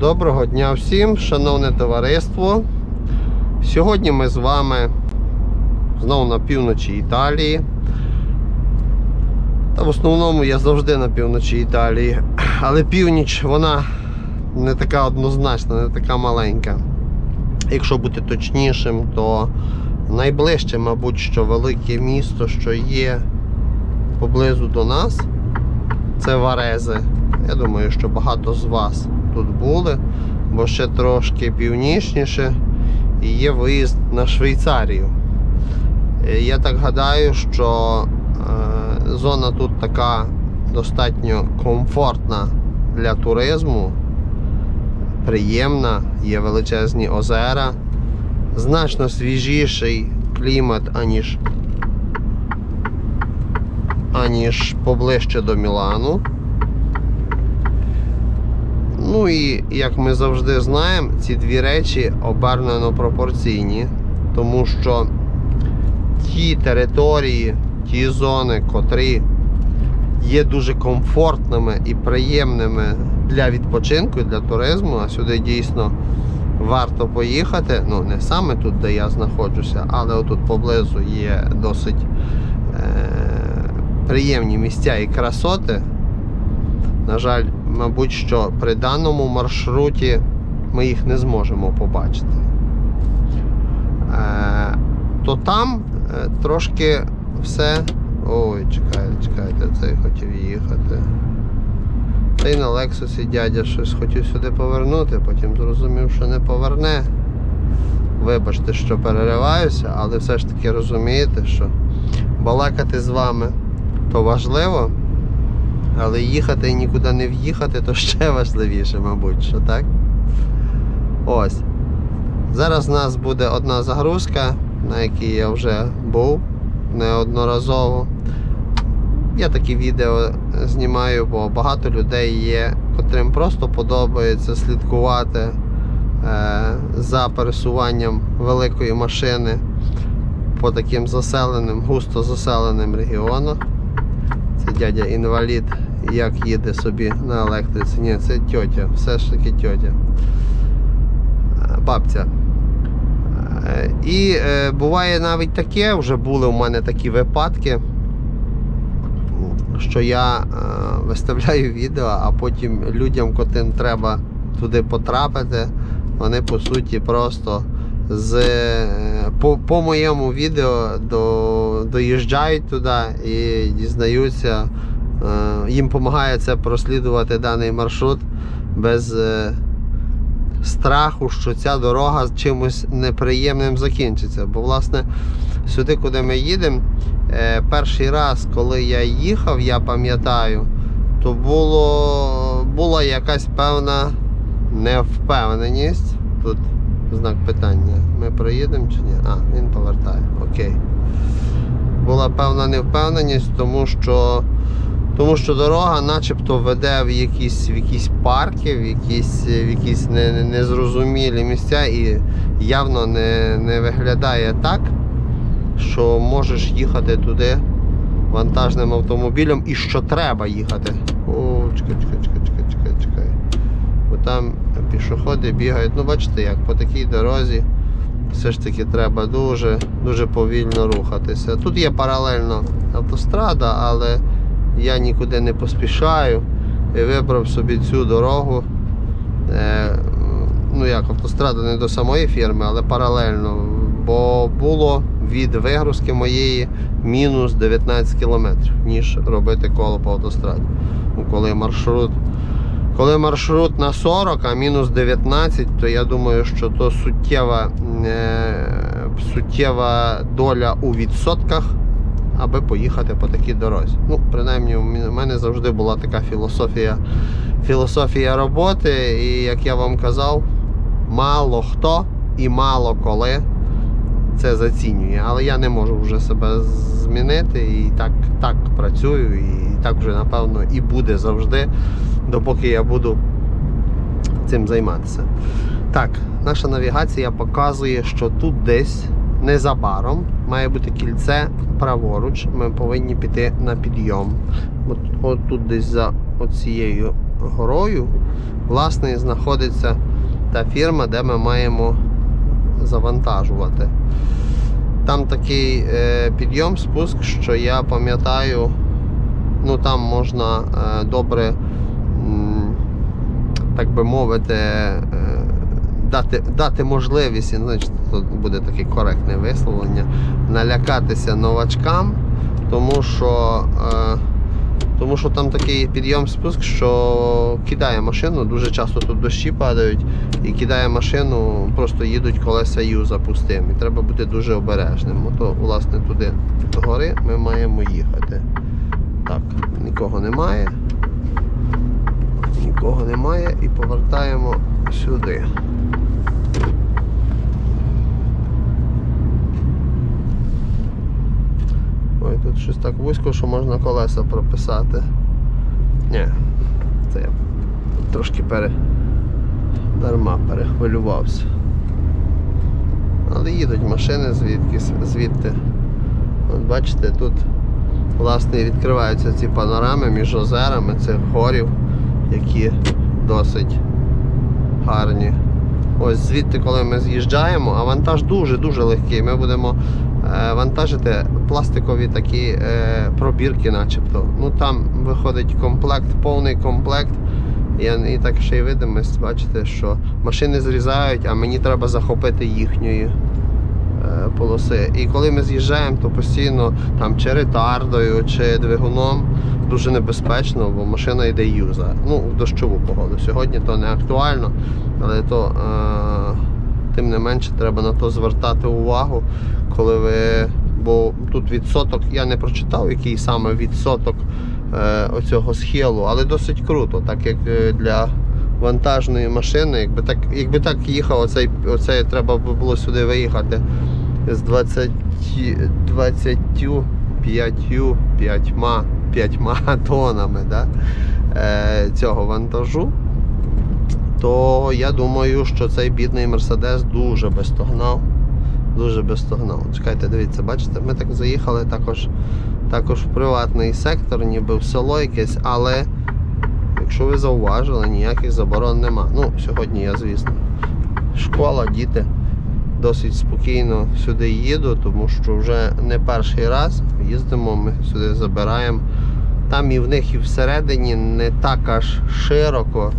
Доброго дня всім, шановне товариство. Сьогодні ми з вами знову на півночі Італії. Та в основному я завжди на півночі Італії. Але північ вона не така однозначна, не така маленька. Якщо бути точнішим, то найближче, мабуть, що велике місто, що є поблизу до нас, це Варези. Я думаю, що багато з вас тут були, бо ще трошки північніше є виїзд на Швейцарію. Е, Я так гадаю, що е, зона тут така достатньо комфортна для туризму, приємна, є величезні озера, значно свіжіший клімат, аніж, аніж поближче до Мілану. Ну і як ми завжди знаємо, ці дві речі обернено пропорційні, тому що ті території, ті зони, котрі є дуже комфортними і приємними для відпочинку, для туризму, а сюди дійсно варто поїхати. Ну, не саме тут, де я знаходжуся, але отут поблизу є досить е- приємні місця і красоти. На жаль, мабуть, що при даному маршруті ми їх не зможемо побачити. Е, то там е, трошки все. Ой, чекайте, чекайте, цей хотів їхати. Та й на Лексусі дядя щось хотів сюди повернути, потім зрозумів, що не поверне. Вибачте, що перериваюся, але все ж таки розумієте, що балакати з вами то важливо. Але їхати і нікуди не в'їхати, то ще важливіше, мабуть, що так? Ось. Зараз у нас буде одна загрузка, на якій я вже був неодноразово. Я такі відео знімаю, бо багато людей є, котрим просто подобається слідкувати е, за пересуванням великої машини по таким заселеним, густо заселеним регіонам. Це дядя інвалід, як їде собі на електриці. Ні, це тьотя, все ж таки тьотя. Е, Бабця. Е, І е, буває навіть таке, вже були у мене такі випадки, що я виставляю відео, а потім людям, котрим треба туди потрапити, вони по суті просто з, по, по моєму відео до, доїжджають туди і дізнаються, е, їм допомагає це прослідувати даний маршрут без е, страху, що ця дорога чимось неприємним закінчиться. Бо, власне, сюди, куди ми їдемо, е, перший раз, коли я їхав, я пам'ятаю, то було, була якась певна невпевненість. Тут знак питання. Ми проїдемо чи ні? А, він повертає. Окей. Була певна невпевненість, тому що, тому що дорога начебто веде в якісь, в якісь парки, в якісь, в якісь не- не- незрозумілі місця і явно не, не виглядає так, що можеш їхати туди вантажним автомобілем і що треба їхати. О, чекай, чекай, чекай, чекай, чекай, чекай. Бо там пішоходи бігають. Ну, бачите, як по такій дорозі все ж таки треба дуже, дуже повільно рухатися. Тут є паралельно автострада, але я нікуди не поспішаю і вибрав собі цю дорогу. Е, ну як автострада не до самої фірми, але паралельно. Бо було від вигрузки моєї мінус 19 кілометрів, ніж робити коло по автостраді. Ну, коли маршрут коли маршрут на 40, а мінус 19, то я думаю, що то суттєва, е, суттєва доля у відсотках, аби поїхати по такій дорозі. Ну, принаймні, у мене завжди була така філософія, філософія роботи, і як я вам казав, мало хто і мало коли це зацінює. Але я не можу вже себе змінити і так, так працюю, і так вже напевно і буде завжди, допоки я буду цим займатися. Так, наша навігація показує, що тут десь незабаром має бути кільце праворуч. Ми повинні піти на підйом. От, от тут десь за оцією горою, власне, знаходиться та фірма, де ми маємо завантажувати. Там такий е, підйом, спуск, що я пам'ятаю, ну там можна е, добре, так би мовити, е, дати, дати можливість, і, значить, тут буде таке коректне висловлення, налякатися новачкам, тому що, е, тому що там такий підйом спуск, що кидає машину, дуже часто тут дощі падають, і кидає машину, просто їдуть колеса юза пустим. І треба бути дуже обережним. Ото, власне, туди гори ми маємо їхати. Так, нікого немає. Нікого немає і повертаємо сюди. Ой, тут щось так вузько, що можна колеса прописати. Ні, це я трошки пере... дарма перехвилювався. Але їдуть машини звідки, звідти. От бачите, тут власне відкриваються ці панорами між озерами цих горів, які досить гарні. Ось звідти, коли ми з'їжджаємо, а вантаж дуже-дуже легкий. Ми будемо е, вантажити пластикові такі е, пробірки, начебто. Ну там виходить комплект, повний комплект. І, так ще й видимость, бачите, що машини зрізають, а мені треба захопити їхньої полоси. І коли ми з'їжджаємо, то постійно там чи ретардою, чи двигуном дуже небезпечно, бо машина йде юза. Ну, в дощову погоду. Сьогодні то не актуально, але то е, тим не менше треба на то звертати увагу, коли ви. Бо тут відсоток, я не прочитав, який саме відсоток е, оцього схилу, але досить круто, так як е, для вантажної машини, якби так, якби так їхав, оцей, оцей треба було сюди виїхати з 20, 25 5, 5 тонами да, е, цього вантажу, то я думаю, що цей бідний Мерседес дуже би стогнав. Дуже би стогнав. Чекайте, дивіться, бачите, ми так заїхали також, також в приватний сектор, ніби в село якесь, але якщо ви зауважили, ніяких заборон нема. Ну, сьогодні я, звісно, школа, діти досить спокійно сюди їду, тому що вже не перший раз їздимо, ми сюди забираємо. Там і в них і всередині не так аж широко.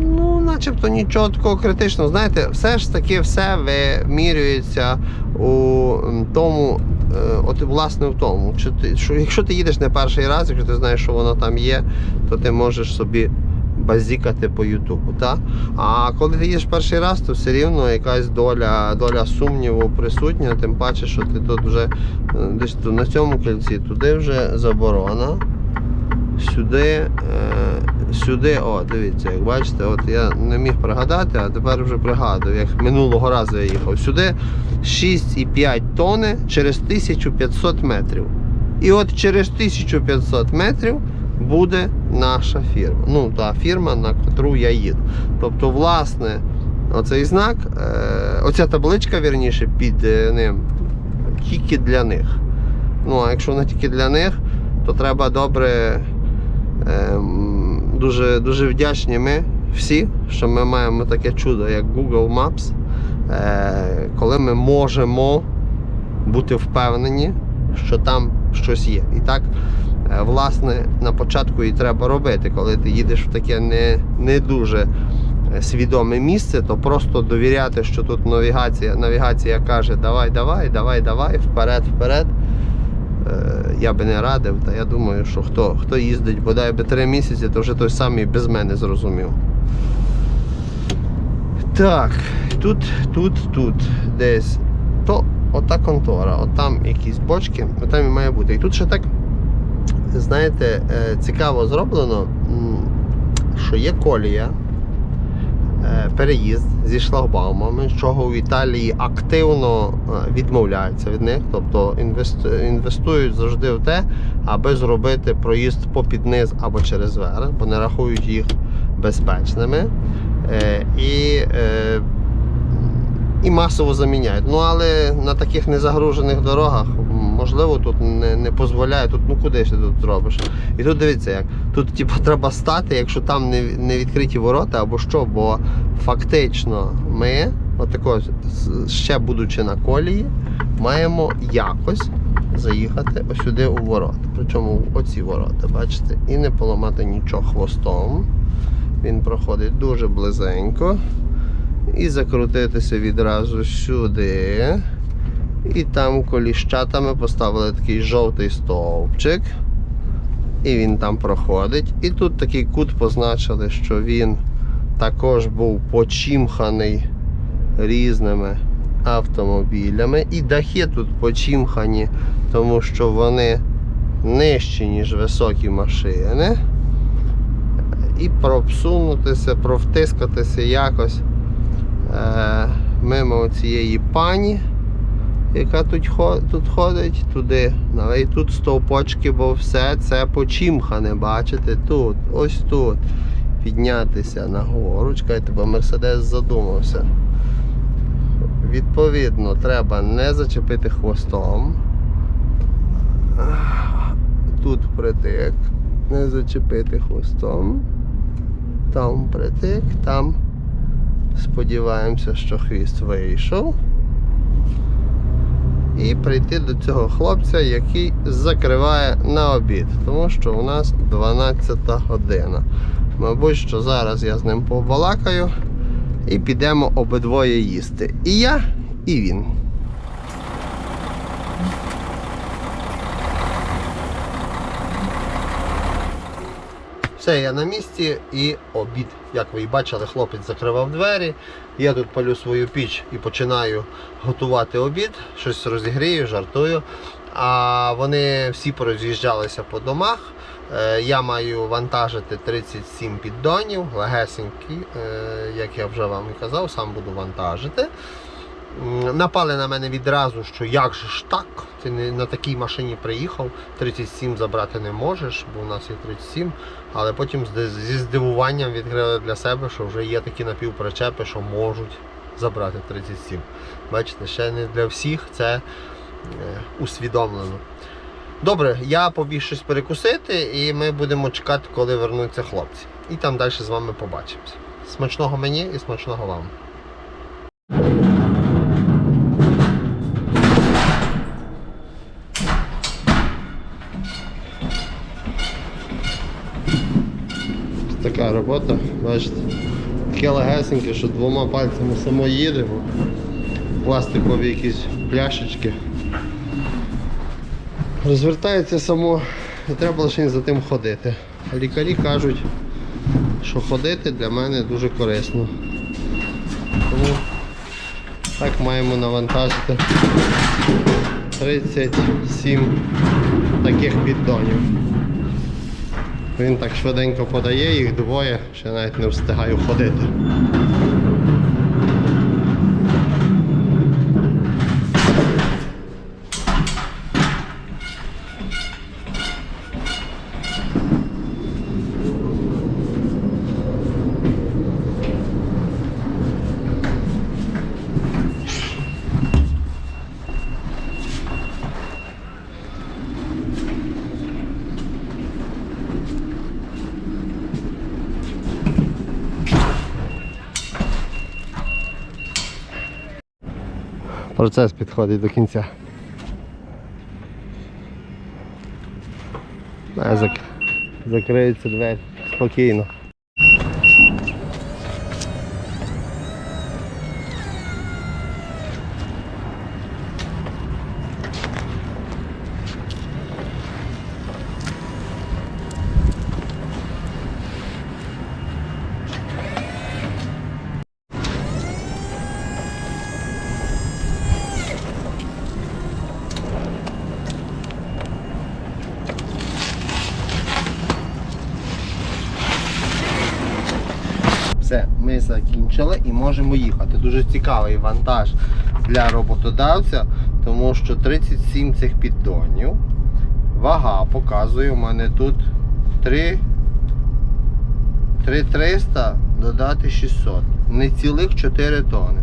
Ну, начебто нічого такого критичного. Знаєте, все ж таки все вимірюється у тому, е, от власне в тому, що ти, що якщо ти їдеш не перший раз, якщо ти знаєш, що воно там є, то ти можеш собі базікати по Ютубу. Та? А коли ти їдеш перший раз, то все рівно якась доля, доля сумніву присутня, тим паче, що ти тут вже е, десь на цьому кільці, туди вже заборона. Сюди, е, сюди, о, дивіться, як бачите, от я не міг пригадати, а тепер вже пригадую, як минулого разу я їхав. Сюди 6,5 тони через 1500 метрів. І от через 1500 метрів буде наша фірма. Ну, та фірма, на котру я їду. Тобто, власне, оцей знак, е, оця табличка, вірніше, під е, ним, тільки для них. Ну, а якщо вона тільки для них, то треба добре. Ем, дуже, дуже вдячні ми всі, що ми маємо таке чудо, як Google Maps, е, коли ми можемо бути впевнені, що там щось є. І так, власне, на початку і треба робити, коли ти їдеш в таке не, не дуже е, свідоме місце, то просто довіряти, що тут навігація, навігація каже, давай, давай, давай, давай, вперед, вперед. Е, Я би не радив, та я думаю, що хто, хто їздить бодай би три місяці, то вже той самий без мене зрозумів. Так, тут, тут, тут, десь. То ота контора, от там якісь бочки, от там і має бути. І тут ще так, знаєте, е, цікаво зроблено, що є колія, е, переїзд зі шлагбаумами, чого в Італії активно е, відмовляються від них, тобто інвестують завжди в те, аби зробити проїзд попід низ або через верх, бо не рахують їх безпечними. І, і масово заміняють. Ну але на таких незагружених дорогах можливо, тут не, не дозволяє, тут ну куди ж ти тут зробиш. І тут дивіться, як тут типу, треба стати, якщо там не, не відкриті ворота або що, бо фактично ми, отако, ще будучи на колії, маємо якось заїхати ось сюди у ворота. Причому оці ворота, бачите, і не поламати нічого хвостом. Він проходить дуже близенько. І закрутитися відразу сюди. І там коліщатами поставили такий жовтий стовпчик. І він там проходить. І тут такий кут позначили, що він також був почімханий різними автомобілями. І дахи тут почімхані, тому що вони нижчі, ніж високі машини. І просунутися, провтискатися якось е, мимо цієї пані, яка тут, тут ходить, туди. Ну, І тут стовпочки, бо все це почімхане, бачите, тут, ось тут. Піднятися нагору. Чекайте, бо Мерседес задумався. Відповідно, треба не зачепити хвостом. Тут притик. Не зачепити хвостом. Там притик, там. Сподіваємося, що хвіст вийшов. І прийти до цього хлопця, який закриває на обід, тому що у нас 12 година. Мабуть, що зараз я з ним побалакаю і підемо обидвоє їсти. І я, і він. Все, я на місці і обід. Як ви і бачили, хлопець закривав двері. Я тут палю свою піч і починаю готувати обід, щось розігрію, жартую. А вони всі пороз'їжджалися по домах. Е, Я маю вантажити 37 піддонів, легесенькі, е, як я вже вам і казав, сам буду вантажити. Напали на мене відразу, що як же ж так? Ти на такій машині приїхав, 37 забрати не можеш, бо у нас є 37. Але потім зі здивуванням відкрили для себе, що вже є такі напівпричепи, що можуть забрати 37. Бачите, ще не для всіх це е, усвідомлено. Добре, я побіг щось перекусити і ми будемо чекати, коли вернуться хлопці. І там далі з вами побачимося. Смачного мені і смачного вам. Робота, бачите. Таке легесеньке, що двома пальцями само їдемо. Пластикові якісь пляшечки. Розвертається само і треба лише за тим ходити. Лікарі кажуть, що ходити для мене дуже корисно. Тому так маємо навантажити 37 таких піддонів. Він так швиденько подає, їх двоє, ще навіть не встигаю ходити. Процес підходить до кінця. А, зак... Закриються двері спокійно. Все, ми закінчили і можемо їхати. Дуже цікавий вантаж для роботодавця, тому що 37 цих піддонів. Вага показує, у мене тут 3 3300 додати 600. Не цілих 4 тони.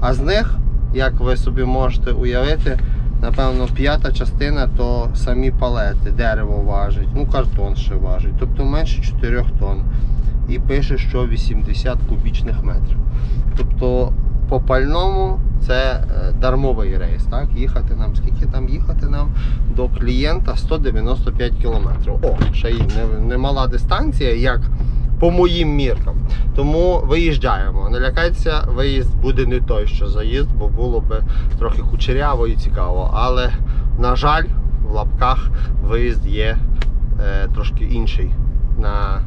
А з них, як ви собі можете уявити, напевно, п'ята частина то самі палети, дерево важить, ну картон ще важить, тобто менше 4 тонн. І пише, що 80 кубічних метрів. Тобто по пальному це е, дармовий рейс. Так? Їхати нам, скільки там їхати нам до клієнта 195 кілометрів. О, ще й не- немала дистанція, як по моїм міркам. Тому виїжджаємо. Не лякайтеся, виїзд буде не той, що заїзд, бо було б трохи кучеряво і цікаво. Але, на жаль, в лапках виїзд є е, трошки інший. На,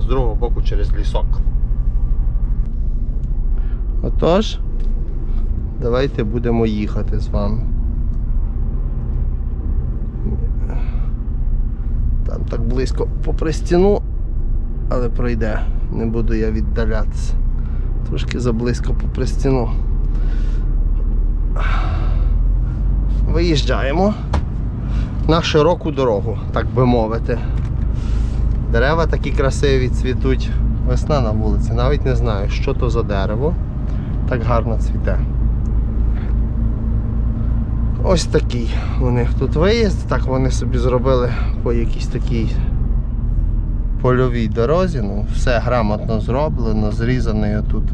з другого боку через лісок. Отож, давайте будемо їхати з вами. Там так близько попри стіну, але пройде. Не буду я віддалятися. Трошки заблизько попри стіну. Виїжджаємо на широку дорогу, так би мовити. Дерева такі красиві цвітуть. Весна на вулиці. Навіть не знаю, що то за дерево. Так гарно цвіте. Ось такий у них тут виїзд. Так вони собі зробили по якійсь такій польовій дорозі. Ну, все грамотно зроблено, зрізаний тут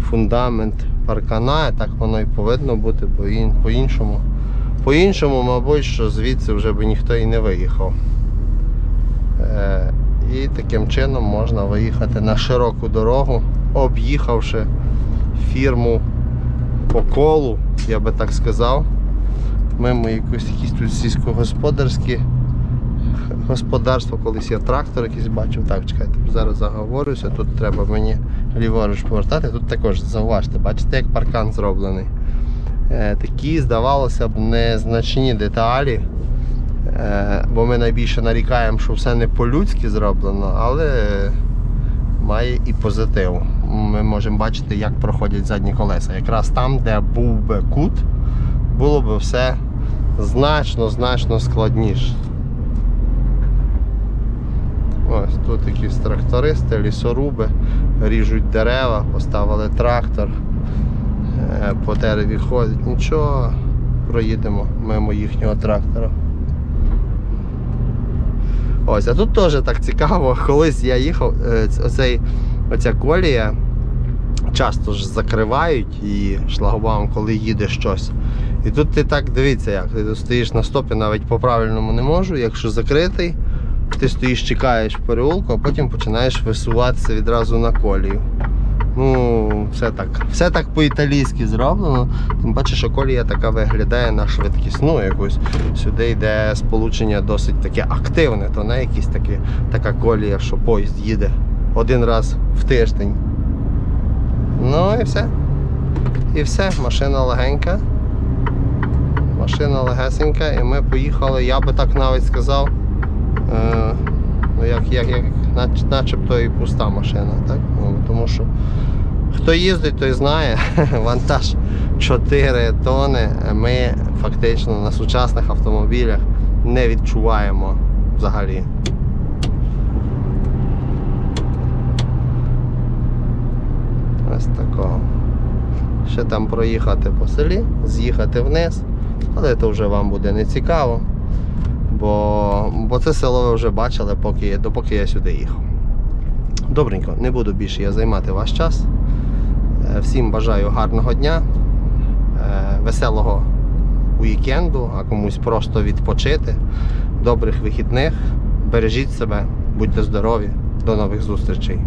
фундамент паркана, так воно і повинно бути, по-іншому. По-іншому, мабуть, що звідси вже би ніхто і не виїхав. Е, і таким чином можна виїхати на широку дорогу, об'їхавши фірму по колу, я би так сказав. Мимо якось якісь тут сільськогосподарські господарства, колись я трактор якийсь бачив. Так, чекайте, зараз заговорюся. Тут треба мені ліворуч повертати. Тут також зауважте, бачите, як паркан зроблений. Е, такі, здавалося б, незначні деталі. Е, бо ми найбільше нарікаємо, що все не по-людськи зроблено, але має і позитив. Ми можемо бачити, як проходять задні колеса. Якраз там, де був би кут, було б все значно, значно складніше. Ось тут якісь трактористи, лісоруби, ріжуть дерева, поставили трактор, е, по дереві ходять. Нічого, проїдемо мимо їхнього трактора. Ось, а тут теж так цікаво, колись я їхав, е, оцей, оця колія часто ж закривають і шлагбаум, коли їде щось. І тут ти так дивіться, як ти стоїш на стопі, навіть по правильному не можу. Якщо закритий, ти стоїш, чекаєш переулку, а потім починаєш висуватися відразу на колію. Ну, все так. Все так по-італійськи зроблено. Тим паче, що колія така виглядає на швидкісну якусь. Сюди йде сполучення досить таке активне, то не якісь такі, така колія, що поїзд їде один раз в тиждень. Ну і все. І все, машина легенька. Машина легесенька, і ми поїхали, я би так навіть сказав. Е, ну, як, як, як, нач, начебто і пуста машина, так? Ну, тому що хто їздить, той знає, вантаж 4 тони ми фактично на сучасних автомобілях не відчуваємо взагалі. Ось такого. Ще там проїхати по селі, з'їхати вниз, але це вже вам буде не цікаво. Бо, бо це село ви вже бачили, поки, допоки я сюди їхав. Добренько, не буду більше я займати ваш час. Е, Всім бажаю гарного дня, е, веселого уікенду, а комусь просто відпочити, добрих вихідних. Бережіть себе, будьте здорові, до нових зустрічей.